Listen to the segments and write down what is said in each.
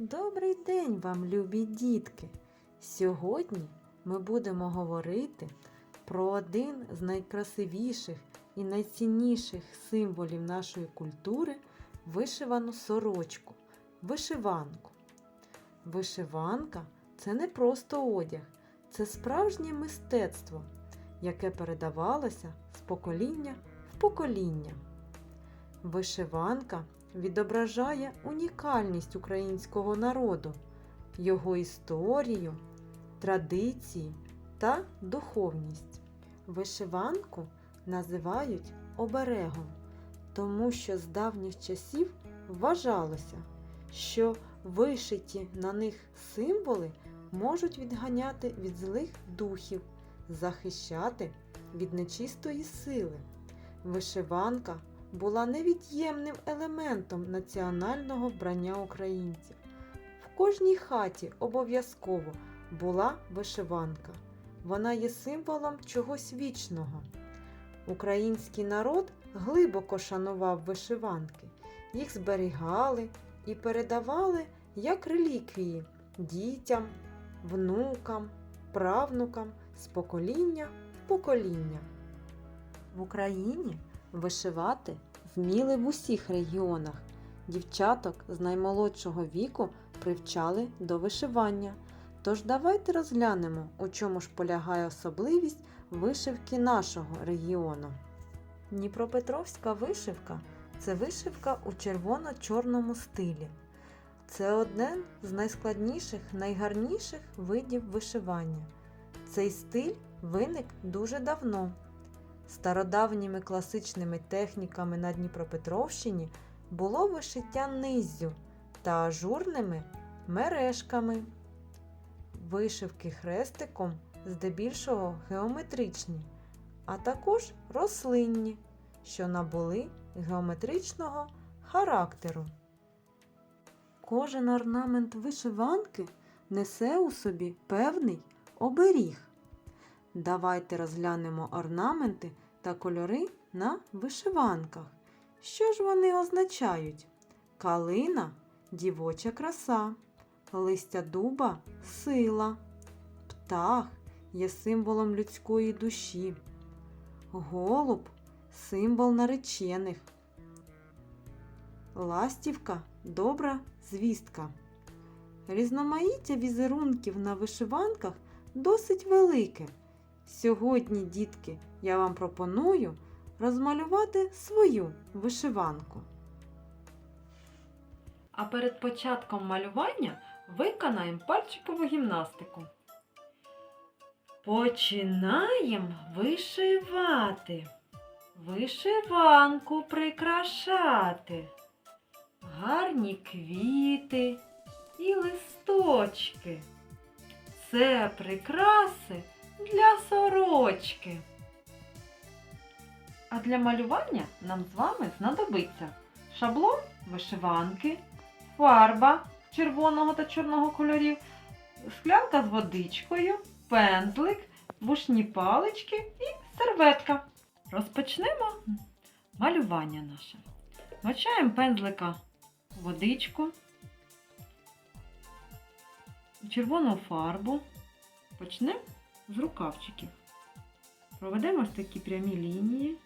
Добрий день вам, любі дітки! Сьогодні ми будемо говорити про один з найкрасивіших і найцінніших символів нашої культури вишивану сорочку вишиванку. Вишиванка це не просто одяг, це справжнє мистецтво, яке передавалося з покоління в покоління. Вишиванка відображає унікальність українського народу, його історію, традиції та духовність. Вишиванку називають оберегом, тому що з давніх часів вважалося, що вишиті на них символи можуть відганяти від злих духів, захищати від нечистої сили. Вишиванка була невід'ємним елементом національного вбрання українців. В кожній хаті обов'язково була вишиванка. Вона є символом чогось вічного. Український народ глибоко шанував вишиванки, їх зберігали і передавали як реліквії дітям, внукам, правнукам з покоління в покоління. В Україні Вишивати вміли в усіх регіонах. Дівчаток з наймолодшого віку привчали до вишивання. Тож давайте розглянемо, у чому ж полягає особливість вишивки нашого регіону. Дніпропетровська вишивка це вишивка у червоно-чорному стилі. Це один з найскладніших, найгарніших видів вишивання. Цей стиль виник дуже давно. Стародавніми класичними техніками на Дніпропетровщині було вишиття низзю та ажурними мережками. Вишивки хрестиком здебільшого геометричні, а також рослинні, що набули геометричного характеру. Кожен орнамент вишиванки несе у собі певний оберіг. Давайте розглянемо орнаменти та кольори на вишиванках. Що ж вони означають? Калина дівоча краса, листя дуба сила, птах є символом людської душі, голуб символ наречених, ластівка добра звістка. Різноманіття візерунків на вишиванках досить велике. Сьогодні, дітки, я вам пропоную розмалювати свою вишиванку. А перед початком малювання виконаємо пальчикову гімнастику. Починаємо вишивати, вишиванку прикрашати, гарні квіти і листочки. Це прикраси для сорочки. А для малювання нам з вами знадобиться шаблон вишиванки, фарба червоного та чорного кольорів, склянка з водичкою, пензлик, бушні палички і серветка. Розпочнемо малювання наше. Мочаємо пензлика водичку, червону фарбу. Почнемо з рукавчиків. Проведемо ось такі прямі лінії.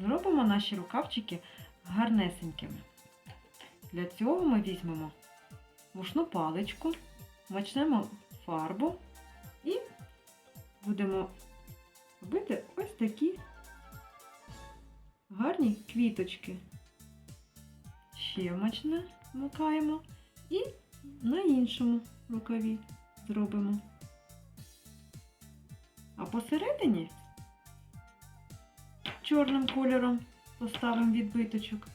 Зробимо наші рукавчики гарнесенькими. Для цього ми візьмемо вушну паличку, мочнемо фарбу і будемо робити ось такі гарні квіточки. Ще мочне макаємо і на іншому рукаві зробимо. Посередині чорним кольором поставимо відбиточок.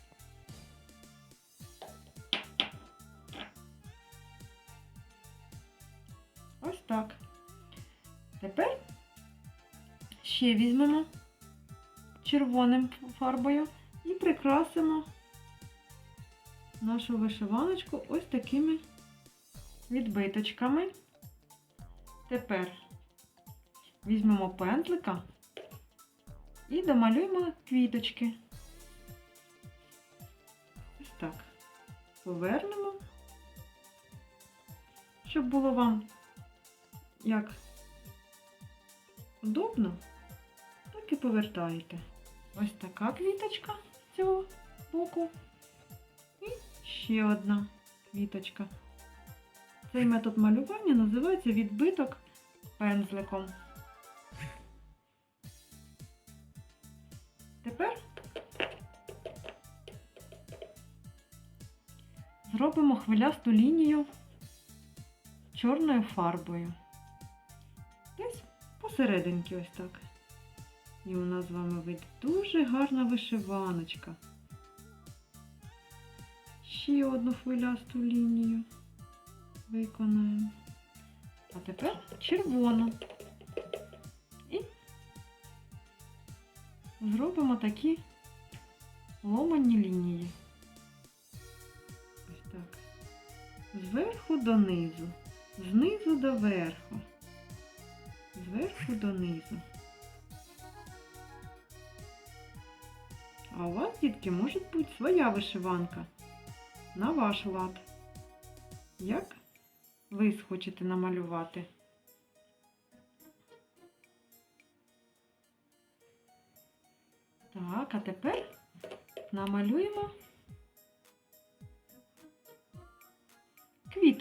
Ось так. Тепер ще візьмемо червоним фарбою і прикрасимо нашу вишиваночку ось такими відбиточками. Тепер Візьмемо пензлика і домалюємо квіточки. Ось так. Повернемо щоб було вам як удобно, так і повертаєте. Ось така квіточка з цього боку. І ще одна квіточка. Цей метод малювання називається відбиток пензликом. Зробимо хвилясту лінію чорною фарбою. Десь посерединки ось так. І у нас з вами вийде дуже гарна вишиваночка. Ще одну хвилясту лінію виконаємо. А тепер червону. І зробимо такі ломані лінії. Зверху донизу, знизу до верху, зверху донизу. А у вас, дітки, може бути своя вишиванка на ваш лад. Як ви схочете намалювати? Так, а тепер намалюємо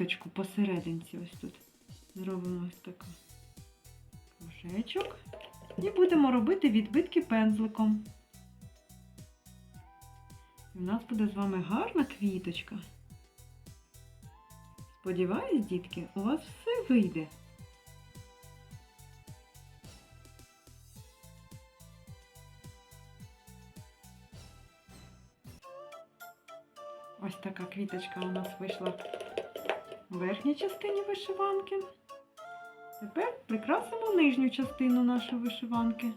квіточку посерединці ось тут. Зробимо ось таку кружечок. І будемо робити відбитки пензликом. І в нас буде з вами гарна квіточка. Сподіваюсь, дітки, у вас все вийде. Ось така квіточка у нас вийшла верхній частині вишиванки. Тепер прикрасимо нижню частину нашої вишиванки.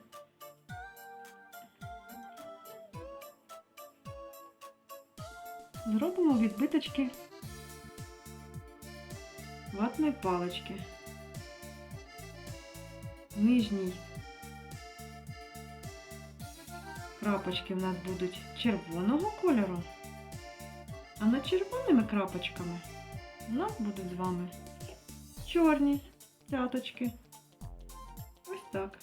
Зробимо відбиточки ватної палички. Нижній крапочки в нас будуть червоного кольору, а над червоними крапочками у нас будуть з вами чорні цяточки. Ось так.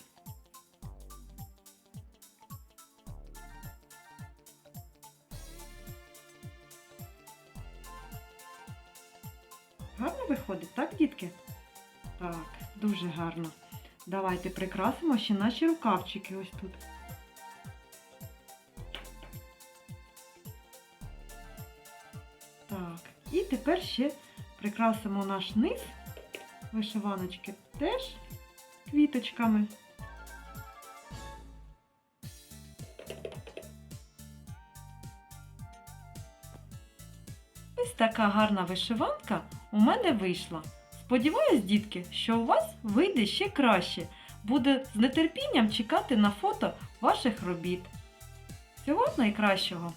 Гарно виходить, так, дітки? Так, дуже гарно. Давайте прикрасимо ще наші рукавчики ось тут. Так, і тепер ще прикрасимо наш низ вишиваночки теж квіточками. Ось така гарна вишиванка у мене вийшла. Сподіваюсь, дітки, що у вас вийде ще краще. Буде з нетерпінням чекати на фото ваших робіт. Всього найкращого!